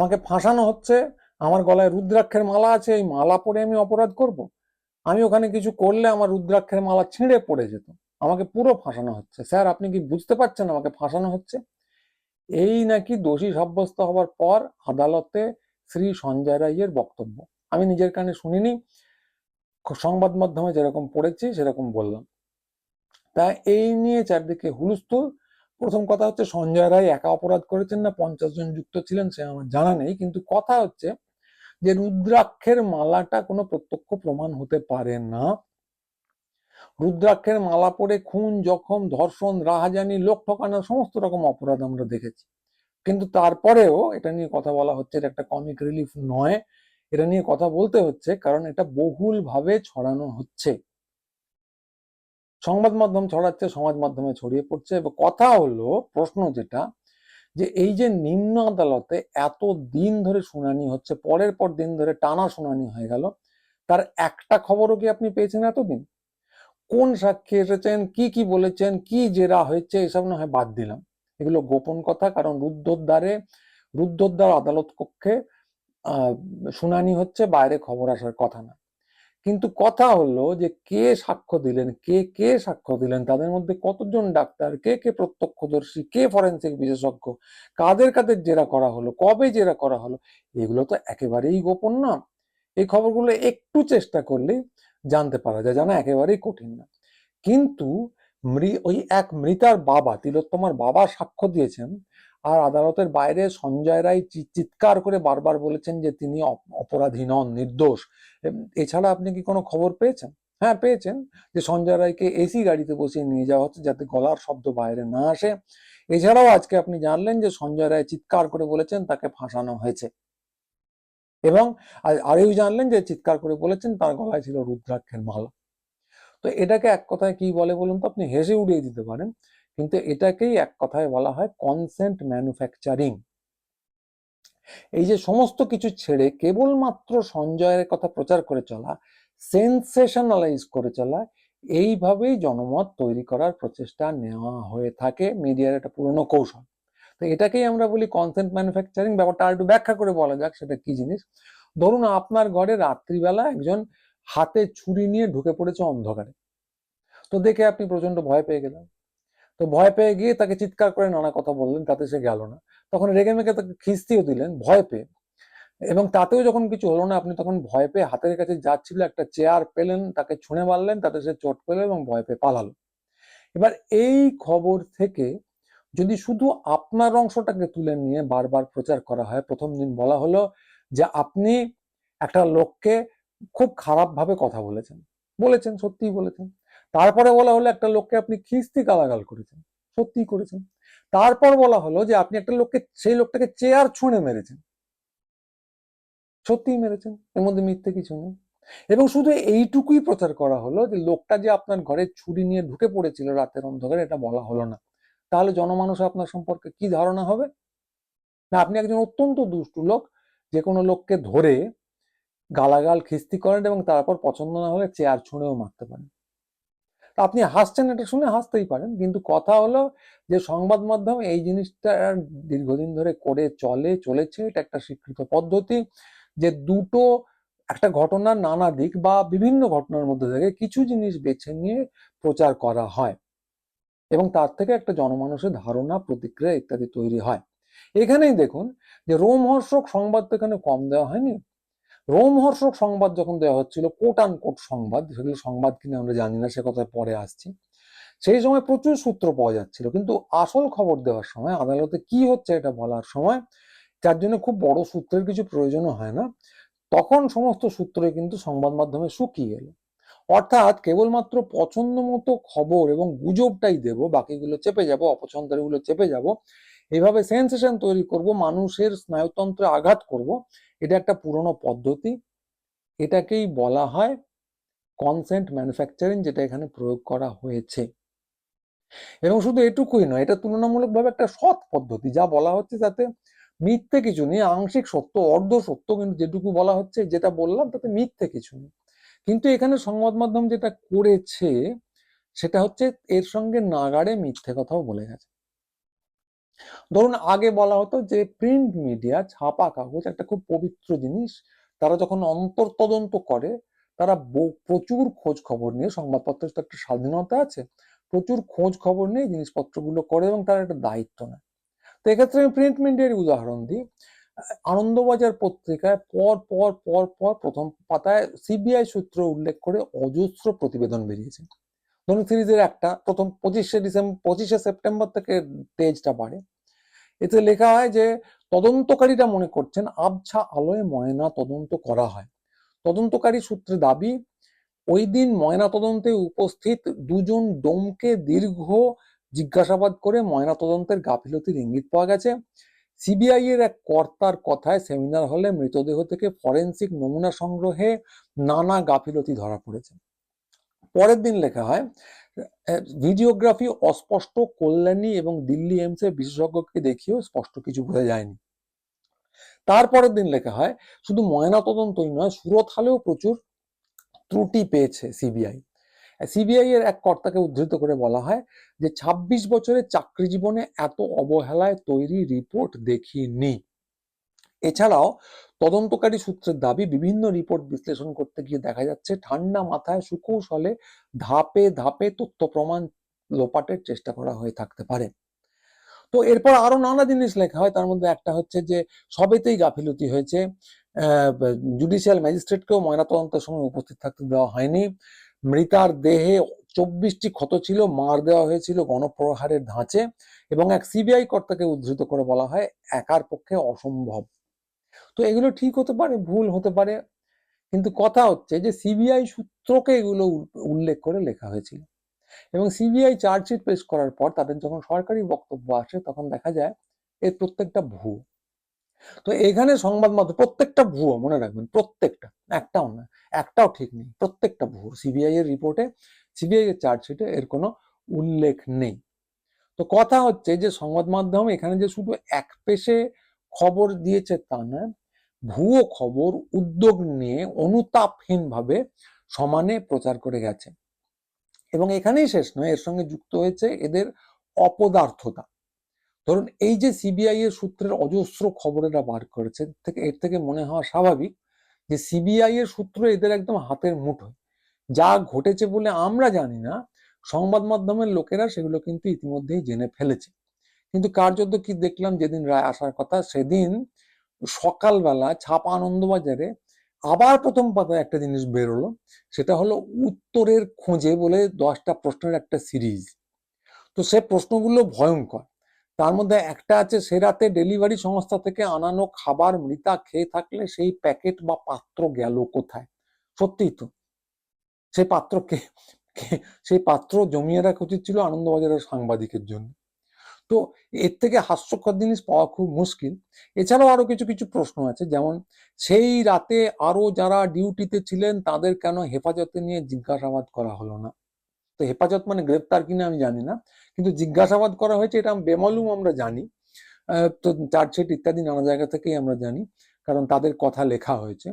আমাকে ফাঁসানো হচ্ছে, আমার গলায় রুদ্রাক্ষের মালা আছে, এই মালা পরে আমি অপরাধ করব। আমি ওখানে কিছু করলে আমার রুদ্রাক্ষের মালা ছিঁড়ে পড়ে যেত। আমাকে পুরো ফাঁসানো হচ্ছে। স্যার, আপনি কি বুঝতে পারছেন আমাকে ফাঁসানো হচ্ছে? এই নাকি দোষী সাব্যস্ত হওয়ার পর আদালতে শ্রী সঞ্জয় রায়ের বক্তব্য। আমি নিজের কানে শুনিনি, সংবাদ মাধ্যমে যেরকম পড়েছি সেরকম বললাম। তা এই নিয়ে চারদিকে হুলস্থুল প্রথম কথা হচ্ছে সঞ্জয় রায় একা অপরাধ করেছেন না, পঞ্চাশ জন যুক্ত ছিলেন সে আমার জানা নেই, কিন্তু কথা হচ্ছে যে রুদ্রাক্ষের মালাটা কোনো প্রত্যক্ষ প্রমাণ হতে পারে না। রুদ্রাক্ষের মালা পরে খুন, জখম, ধর্ষণ, রাহাজানি, লোক ঠকানো, সমস্ত রকম অপরাধ আমরা দেখেছি। কিন্তু তারপরেও এটা নিয়ে কথা বলা হচ্ছে, এটা একটা কমিক রিলিফ নয়। এটা নিয়ে কথা বলতে হচ্ছে, কারণ এটা বহুলভাবে ছড়ানো হচ্ছে। সংবাদ মাধ্যম ছড়াচ্ছে, সমাজ মাধ্যমে ছড়িয়ে পড়ছে। এবং কথা হলো, প্রশ্ন যেটা, যে এই যে নিম্ন আদালতে এত দিন ধরে শুনানি হচ্ছে, পরের পর দিন ধরে টানা শুনানি হয়ে গেল, তার একটা খবরও কি আপনি পেয়েছেন এতদিন? কোন সাক্ষী এসেছেন, কি কি বলেছেন, কি জেরা হয়েছে, এসব না হয় বাদ দিলাম। এগুলো গোপন কথা, কারণ রুদ্ধদ্বারে, রুদ্ধদ্বার আদালত কক্ষে শুনানি হচ্ছে, বাইরে খবর আসার কথা না। কিন্তু কথা হলো যে, কে সাক্ষ্য দিলেন, কে কে সাক্ষ্য দিলেন? তাদের মধ্যে কতজন ডাক্তার? কে কে প্রত্যক্ষদর্শী? কে ফরেন্সিক বিশেষজ্ঞ? কাদের কাদের জেরা করা হলো? কবে জেরা করা হলো? এগুলো তো একেবারেই গোপন না। এই খবরগুলো একটু চেষ্টা করলেই জানতে পারা যায়, জানা একেবারেই কঠিন না। কিন্তু ওই এক মৃতার বাবা, তিলোত্তমার বাবা সাক্ষ্য দিয়েছেন আর আদালতের বাইরে সঞ্জয় রায় চিৎকার করে বারবার বলেছেন যে তিনি অপ- অপরাধী নন, নির্দোষ। এছাড়া আপনি কি কোনো খবর পেয়েছেন? হ্যাঁ পেয়েছেন যে সঞ্জয় রায়কে এসি গাড়িতে বসিয়ে নিয়ে যাওয়া হচ্ছে যাতে গলার শব্দ বাইরে না আসে। এছাড়াও আজকে আপনি জানলেন যে সঞ্জয় রায় চিৎকার করে বলেছেন তাকে ফাঁসানো হয়েছে। এবং আরেও জানলেন যে চিৎকার করে বলেছেন তার গলায় ছিল রুদ্রাক্ষের মালা। তো এটাকে এক কথায় কি বলে বলুন তো? আপনি হেসে উড়িয়ে দিতে পারেন। কিন্তু এটাকেই এক কথায় বলা হয় কনসেন্ট ম্যানুফ্যাকচারিং এই যে সমস্ত কিছু ছেড়ে কেবলমাত্র সঞ্জয়ের কথা প্রচার করে চলা সেন্সেশনালাইজ করে চলা, এইভাবেই জনমত তৈরি করার প্রচেষ্টা নেওয়া হয়ে থাকে মিডিয়ার একটা পুরনো কৌশল। তো এটাকেই আমরা বলি কনসেন্ট ম্যানুফ্যাকচারিং ব্যাপারটা আর একটু ব্যাখ্যা করে বলা যাক, সেটা কি জিনিস? ধরুন আপনার ঘরে রাত্রিবেলা একজন হাতে ছুরি নিয়ে ঢুকে পড়েছে অন্ধকারে। তো দেখে আপনি প্রচণ্ড ভয় পেয়ে গেলেন। তো ভয় পেয়ে গিয়ে তাকে চিৎকার করে নানা কথা বললেন, তাতে সে গেল না। তখন রেগে মেগে তাকে খিস্তিও দিলেন, ভয় পেয়ে। এবং তাতেও যখন কিছু হলো না, আপনি তখন ভয় পেয়ে হাতের কাছে যাচ্ছিল একটা চেয়ার পেলেন, তাকে ছুঁড়ে মারলেন, তাতে সে চোট পেল এবং ভয় পেয়ে পালালো। এবার এই খবর থেকে যদি শুধু আপনার অংশটাকে তুলে নিয়ে বারবার প্রচার করা হয়, প্রথম দিন বলা হলো যে আপনি একটা লোককে খুব খারাপভাবে কথা বলেছেন। বলেছেন, সত্যিই বলেছেন। তারপরে বলা হলো একটা লোককে আপনি খিস্তি গালাগাল করেছেন, সত্যিই করেছেন। তারপর বলা হলো যে আপনি একটা লোককে, সেই লোকটাকে চেয়ার ছুঁড়ে মেরেছেন। সত্যিই মেরেছেন, এর মধ্যে মিথ্যে কিছু নেই। এবং শুধু এইটুকুই প্রচার করা হলো যে লোকটা যে আপনার ঘরে ছুরি নিয়ে ঢুকে পড়েছিল রাতের অন্ধকারে, এটা বলা হলো না। তাহলে জনমানুষ আপনার সম্পর্কে কি ধারণা হবে? না, আপনি একজন অত্যন্ত দুষ্টু লোক, যে কোনো লোককে ধরে গালাগাল, খিস্তি করেন এবং তারপর পছন্দ না হলে চেয়ার ছুঁড়েও মারতে পারেন। আপনি হাসছেন এটা শুনে হাসতেই পারেন, কিন্তু কথা হলো যে সংবাদ মাধ্যম এই জিনিসটা দীর্ঘদিন ধরে করে চলে, চলেছে, এটা একটা স্বীকৃত পদ্ধতি যে দুটো একটা ঘটনার নানা দিক বা বিভিন্ন ঘটনার মধ্যে থেকে কিছু জিনিস বেছে নিয়ে প্রচার করা হয় এবং তার থেকে একটা জনমানুষের ধারণা, প্রতিক্রিয়া ইত্যাদি তৈরি হয়। এখানেই দেখুন যে রোমহর্ষক সংবাদ তো এখানে কম দেওয়া হয়নি রোমহর্ষক সংবাদ যখন দেওয়া হচ্ছিল কোট আন কোট সংবাদ, সেগুলো সংবাদ কিনা আমরা জানি না, সে কথায় পরে আসছি। সেই সময় প্রচুর সূত্র পাওয়া যাচ্ছিল, কিন্তু আসল খবর দেওয়ার সময়, আদালতে কি হচ্ছে এটা বলার সময়, যার জন্য খুব বড় সূত্রের কিছু প্রয়োজনও হয় না, তখন সমস্ত সূত্রে কিন্তু সংবাদ মাধ্যমে শুকিয়ে এলো। অর্থাৎ কেবলমাত্র পছন্দ মতো খবর এবং গুজবটাই দেব, বাকিগুলো চেপে যাব অপছন্দেরগুলো চেপে যাব এইভাবে সেন্সেশন তৈরি করব, মানুষের স্নায়ুতন্ত্রে আঘাত করব এটা একটা পুরনো পদ্ধতি। এটাকেই বলা হয় কনসেন্ট ম্যানুফ্যাকচারিং যেটা এখানে প্রয়োগ করা হয়েছে। এবং শুধু এটুকুই নয়, এটা তুলনামূলকভাবে একটা সৎ পদ্ধতি, যা বলা হচ্ছে তাতে মিথ্যে কিছু নেই, আংশিক সত্য, অর্ধ সত্য কিন্তু যেটুকু বলা হচ্ছে, যেটা বললাম, তাতে মিথ্যে কিছু নেই। কিন্তু এখানে সংবাদ মাধ্যম যেটা করেছে, সেটা হচ্ছে এর সঙ্গে নাগাড়ে মিথ্যে কথাও বলে গেছে। ধরুন আগে বলা হতো যে প্রিন্ট মিডিয়া ছাপা কাগজ একটা খুব পবিত্র জিনিস। তারা যখন অন্তর্তদন্ত করে, তারা প্রচুর খোঁজ খবর নিয়ে, সংবাদপত্রের তো একটা স্বাধীনতা আছে, প্রচুর খোঁজ খবর নিয়ে জিনিসপত্রগুলো করে এবং তার একটা দায়িত্ব নেয়। তো এক্ষেত্রে আমি প্রিন্ট মিডিয়ার উদাহরণ দিই। আনন্দবাজার পত্রিকায় পর পর পর পর প্রথম পাতায় সিবিআই সূত্র উল্লেখ করে অজস্র প্রতিবেদন বেরিয়েছে। ধরুন সিরিজের একটা, প্রথম পঁচিশে ডিসেম্বর পঁচিশে সেপ্টেম্বর থেকে তেজটা বাড়ে। এতে লেখা হয় যে, তদন্তকারীরা মনে করছেন আবছা আলোয় ময়না তদন্ত করা হয়। তদন্তকারী সূত্রে দাবি, ওই দিন ময়না তদন্তে উপস্থিত দুজন ডোমকে দীর্ঘ জিজ্ঞাসাবাদ করে ময়না তদন্তের গাফিলতির ইঙ্গিত পাওয়া গেছে। সিবিআই এর এক কর্তার কথায় সেমিনার হলে মৃতদেহ থেকে ফরেনসিক নমুনা সংগ্রহে নানা গাফিলতি ধরা পড়েছে। পরের দিন লেখা হয় ভিডিওগ্রাফি অস্পষ্ট কল্যাণী এবং দিল্লি এইমস এর বিশেষজ্ঞকে দেখিয়েও স্পষ্ট কিছু বোঝা যায়নি। তারপরের দিন লেখা হয়, শুধু ময়না তদন্তই নয়, সুরত হালেও প্রচুর ত্রুটি পেয়েছে সিবিআই। সিবিআই এর এক কর্তাকে উদ্ধৃত করে বলা হয় যে ২৬ বছরের চাকরি জীবনে এত অবহেলায় তৈরি রিপোর্ট দেখিনি। এছাড়াও তদন্তকারী সূত্রের দাবি, বিভিন্ন রিপোর্ট বিশ্লেষণ করতে গিয়ে দেখা যাচ্ছে, ঠান্ডা মাথায় সুকৌশলে ধাপে ধাপে তথ্য প্রমাণ লোপাটের চেষ্টা করা হয়ে থাকতে পারে। তো এরপর আরও নানা জিনিস লেখা হয়, তার মধ্যে একটা হচ্ছে যে, সবেতেই গাফিলতি হয়েছে। জুডিশিয়াল ম্যাজিস্ট্রেটকেও ময়নাতদন্তের সময় উপস্থিত থাকতে দেওয়া হয়নি। মৃতার দেহে চব্বিশটি ক্ষত ছিল, মার দেওয়া হয়েছিল গণপ্রহারের ধাঁচে এবং এক সিবিআই কর্তাকে উদ্ধৃত করে বলা হয়, একার পক্ষে অসম্ভব। তো এগুলো ঠিক হতে পারে, ভুল হতে পারে। কিন্তু কথা হচ্ছে যে সিবিআই সূত্রকে এগুলো উল্লেখ করে লেখা হয়েছিল। এবং সিবিআই চার্জশিট পেশ করার পর তাদের যখন সরকারি বক্তব্য আসে, তখন দেখা যায় এর প্রত্যেকটা ভুয়ো। তো এখানে সংবাদ মাধ্যম, প্রত্যেকটা ভুয়ো, মনে রাখবেন, প্রত্যেকটা, একটাও না, একটাও ঠিক নেই, প্রত্যেকটা ভুয়ো। সিবিআই এর রিপোর্টে সিবিআই এর চার্জশিটে এর কোনো উল্লেখ নেই। তো কথা হচ্ছে যে সংবাদ মাধ্যম এখানে যে শুধু এক পেশে খবর দিয়েছে তা নয়, ভুয়ো খবর উদ্যোগ নিয়ে অনুতাপহীনভাবে সমানে প্রচার করে গেছে। এবং এখানেই শেষ নয়, এর সঙ্গে যুক্ত হয়েছে এদের অপদার্থতা। ধরুন, এই যে সিবিআই এর সূত্রের অজস্র খবর এরা বার করেছে থেকে, এর থেকে মনে হওয়া স্বাভাবিক যে সিবিআই এর সূত্র এদের একদম হাতের মুঠোয়। যা ঘটেছে বলে আমরা জানি না, সংবাদ মাধ্যমের লোকেরা সেগুলো কিন্তু ইতিমধ্যেই জেনে ফেলেছে। কিন্তু কার্যত কি দেখলাম যেদিন রায় আসার কথা, সেদিন সকালবেলা ছাপা আনন্দবাজারে আবার প্রথম পাতায় একটা জিনিস বেরোলো, সেটা হলো উত্তরের খোঁজে বলে দশটা প্রশ্নের একটা সিরিজ। তো সে প্রশ্নগুলো ভয়ঙ্কর। তার মধ্যে একটা আছে, সে রাতে ডেলিভারি সংস্থা থেকে আনানো খাবার মৃতা খেয়ে থাকলে সেই প্যাকেট বা পাত্র গেল কোথায়? সত্যিই তো। সেই পাত্র কে- সেই পাত্র জমিয়ে রাখা উচিত ছিল আনন্দবাজারের সাংবাদিকের জন্য। তো এর থেকে হাস্যকর জিনিস পাওয়া খুব মুশকিল। এছাড়াও আরও কিছু কিছু প্রশ্ন আছে। যেমন, সেই রাতে আরও যারা ডিউটিতে ছিলেন, তাদের কেন হেফাজতে নিয়ে জিজ্ঞাসাবাদ করা হলো না? তো হেফাজত মানে গ্রেপ্তার কিনা আমি জানি না, কিন্তু জিজ্ঞাসাবাদ করা হয়েছে, এটা বেমালুম আমরা জানি। তো চার্জশিট ইত্যাদি নানা জায়গা থেকেই আমরা জানি, কারণ তাদের কথা লেখা হয়েছে।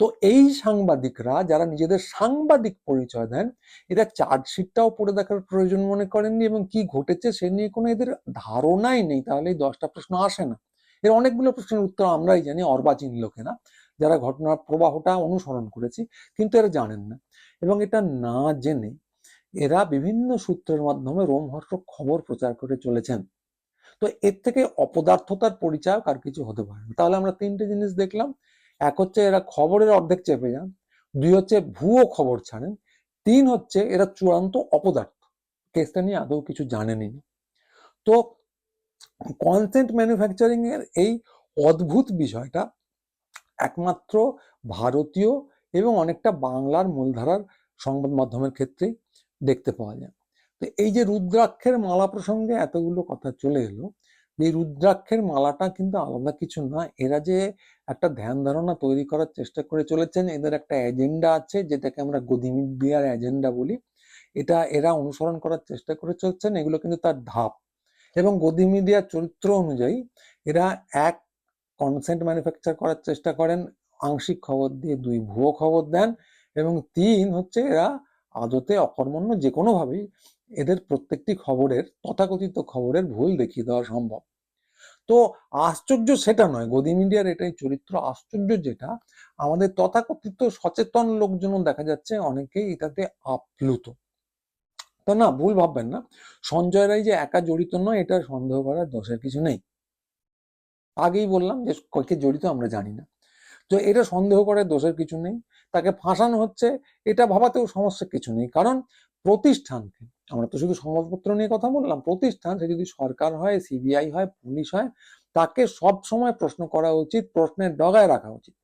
তো এই সাংবাদিকরা যারা নিজেদের সাংবাদিক পরিচয় দেন, এরা চার্জশিটটাও পড়ে দেখার প্রয়োজন মনে করেননি এবং কি ঘটেছে সে নিয়ে কোনো এদের ধারণাই নেই। তাহলে এই দশটা প্রশ্ন আসে না। এর অনেকগুলো প্রশ্নের উত্তর আমরাই জানি, অর্বাচীন লোকেরা, যারা ঘটনার প্রবাহটা অনুসরণ করেছি, কিন্তু এরা জানেন না। এবং এটা না জেনে এরা বিভিন্ন সূত্রের মাধ্যমে রোমহর্ষক খবর প্রচার করে চলেছেন। তো এর থেকে অপদার্থতার পরিচয় আর কিছু হতে পারে না। তাহলে আমরা তিনটে জিনিস দেখলাম। এক হচ্ছে এরা খবরের অর্ধেক চেপে যান, দুই হচ্ছে ভুয়ো খবর ছাড়েন, তিন হচ্ছে এরা চূড়ান্ত অপদার্থ। কেসটা নিয়ে আদৌ কিছু জানেনই না। তো কনসেন্ট ম্যানুফ্যাকচারিং এর এই অদ্ভুত বিষয়টা একমাত্র ভারতীয় এবং অনেকটা বাংলার মূলধারার সংবাদ মাধ্যমের ক্ষেত্রেই দেখতে পাওয়া যায়। তো এই যে রুদ্রাক্ষের মালা প্রসঙ্গে এতগুলো কথা চলে এলো এই রুদ্রাক্ষের মালাটা কিন্তু আলাদা কিছু না। এরা যে একটা ধ্যান ধারণা তৈরি করার চেষ্টা করে চলেছেন, এদের একটা এজেন্ডা আছে, যেটাকে আমরা গদিমিডিয়ার এজেন্ডা বলি। এটা এরা অনুসরণ করার চেষ্টা করে চলছেন, এগুলো কিন্তু তার ধাপ। এবং গদিমিডিয়ার চরিত্র অনুযায়ী এরা এক কনসেন্ট ম্যানুফ্যাকচার করার চেষ্টা করেন, আংশিক খবর দিয়ে দুই ভুয়ো খবর দেন এবং তিন হচ্ছে এরা আদতে অকর্মণ্য যে কোনোভাবেই এদের প্রত্যেকটি খবরের, তথাকথিত খবরের ভুল দেখিয়ে দেওয়া সম্ভব। তো আশ্চর্য সেটা নয়। গদি মিডিয়ার এটাই চরিত্র আশ্চর্য যেটা, আমাদের তথাকথিত সচেতন লোকজনও দেখা যাচ্ছে অনেকেই এটাতে আপ্লুত। তো না, ভুল ভাববেন না। সঞ্জয় রায় যে একা জড়িত নয়, এটা সন্দেহ করার দোষের কিছু নেই। আগেই বললাম যে কয়েকে জড়িত আমরা জানি না। তো এটা সন্দেহ করার দোষের কিছু নেই। তাকে ফাঁসানো হচ্ছে, এটা ভাবাতেও সমস্যা কিছু নেই। কারণ প্রতিষ্ঠানকে আমরা তো শুধু সংবাদপত্র নিয়ে কথা বললাম, প্রতিষ্ঠান, সে যদি সরকার হয় সিবিআই হয়, পুলিশ হয়, তাকে সব সময় প্রশ্ন করা উচিত, প্রশ্নের ডগায় রাখা উচিত।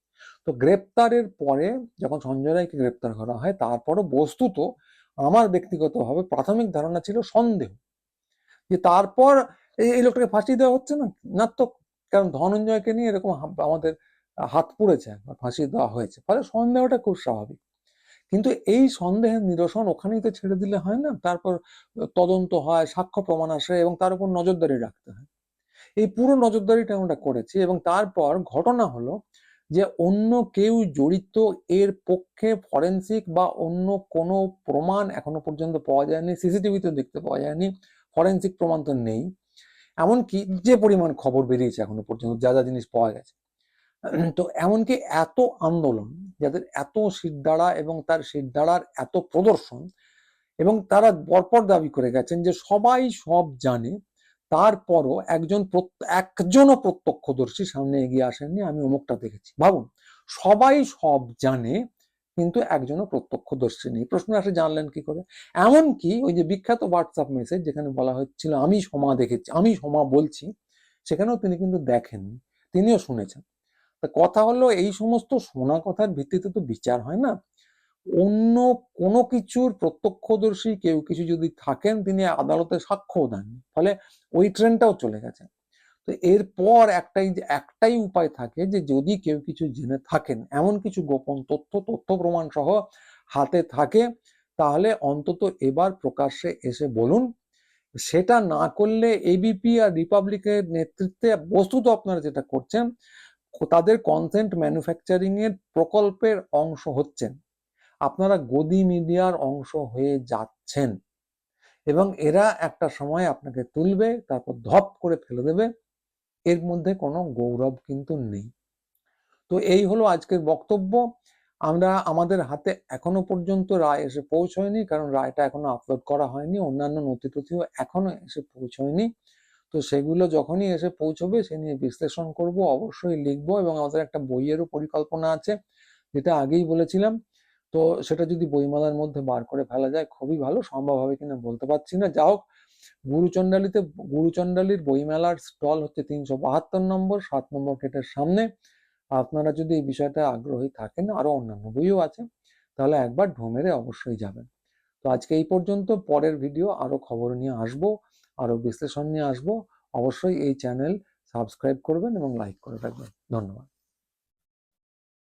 তো গ্রেপ্তারের পরে যখন সঞ্জয় রায়কে গ্রেপ্তার করা হয়, তারপরও বস্তুত আমার ব্যক্তিগতভাবে প্রাথমিক ধারণা ছিল সন্দেহ। যে তারপর এই লোকটাকে ফাঁসি দেওয়া হচ্ছে না? না তো, কারণ ধনঞ্জয়কে নিয়ে এরকম আমাদের হাত পুড়েছে, ফাঁসি দেওয়া হয়েছে। ফলে সন্দেহটা খুব স্বাভাবিক। কিন্তু এই সন্দেহের নিরসন ওখানেই তো ছেড়ে দিলে হয় না? তারপর তদন্ত হয়, সাক্ষ্য প্রমাণ আসে এবং তার উপর নজরদারি রাখতে হয়। এই পুরো নজরদারিটা আমরা করেছি এবং তারপর ঘটনা হলো যে অন্য কেউ জড়িত এর পক্ষে ফরেন্সিক বা অন্য কোনো প্রমাণ এখনও পর্যন্ত পাওয়া যায়নি সিসিটিভিতে দেখতে পাওয়া যায়নি, ফরেন্সিক প্রমাণ তো নেই। এমনকি যে পরিমাণ খবর বেরিয়েছে এখনও পর্যন্ত, যা যা জিনিস পাওয়া গেছে। তো এমনকি এত আন্দোলন যাদের এত সিদ্ধারা এবং তার সিদ্ধারার এত প্রদর্শন এবং তারা পরপর দাবি করে গেছেন যে সবাই সব জানে, তারপরও একজন একজনও প্রত্যক্ষদর্শী সামনে এগিয়ে আসেননি, আমি অমুকটা দেখেছি। ভাবুন, সবাই সব জানে, কিন্তু একজনও প্রত্যক্ষদর্শী নেই। প্রশ্ন আসে, জানলেন কি করে? এমনকি ওই যে বিখ্যাত হোয়াটসঅ্যাপ মেসেজ যেখানে বলা হচ্ছিল, আমি সমা দেখেছি, আমি সমা বলছি, সেখানেও তিনি কিন্তু দেখেননি, তিনিও শুনেছেন। তা কথা হলো এই সমস্ত শোনা কথার ভিত্তিতে তো বিচার হয় না। অন্য কোনো কিছুর প্রত্যক্ষদর্শী কেউ কিছু যদি থাকেন, তিনি আদালতে সাক্ষ্য দেন ফলে ওই ট্রেনটাও চলে গেছে। তো এরপর একটাই একটাই উপায় থাকে যে, যদি কেউ কিছু জেনে থাকেন, এমন কিছু গোপন তথ্য তথ্য প্রমাণ সহ হাতে থাকে, তাহলে অন্তত এবার প্রকাশ্যে এসে বলুন, সেটা না করলে এবিপি আর রিপাবলিকের নেতৃত্বে বস্তুত আপনারা যেটা করছেন তাদের কনসেন্ট ম্যানুফ্যাকচারিং এর প্রকল্পের অংশ হচ্ছেন। আপনারা গদি মিডিয়ার অংশ হয়ে যাচ্ছেন এবং এরা একটা সময় আপনাকে তুলবে, তারপর ধপ করে ফেলে দেবে। এর মধ্যে কোনো গৌরব কিন্তু নেই। তো এই হলো আজকের বক্তব্য। আমরা আমাদের হাতে এখনও পর্যন্ত রায় এসে পৌঁছয়নি, কারণ রায়টা এখনও আপলোড করা হয়নি। অন্যান্য নথি টথিও এখনও এসে পৌঁছয়নি। তো সেগুলো যখনই এসে পৌঁছবে, সে নিয়ে বিশ্লেষণ করব, অবশ্যই লিখব এবং আমাদের একটা বইয়েরও পরিকল্পনা আছে, যেটা আগেই বলেছিলাম। তো সেটা যদি বইমেলার মধ্যে বার করে ফেলা যায়, খুবই ভালো, সম্ভব হবে কিনা বলতে পারছি না। যা হোক, গুরুচণ্ডালিতে, গুরুচণ্ডালির বইমেলার স্টল হচ্ছে তিনশো বাহাত্তর নম্বর, সাত নম্বর গেটের সামনে। আপনারা যদি এই বিষয়টা আগ্রহী থাকেন আরও অন্যান্য বইও আছে, তাহলে একবার ঢোমেরে অবশ্যই যাবেন। তো আজকে এই পর্যন্ত, পরের ভিডিও আরও খবর নিয়ে আসব। আরও বিশ্লেষণ নিয়ে আসব। অবশ্যই এই চ্যানেল সাবস্ক্রাইব করবেন এবং লাইক করে রাখবেন। ধন্যবাদ।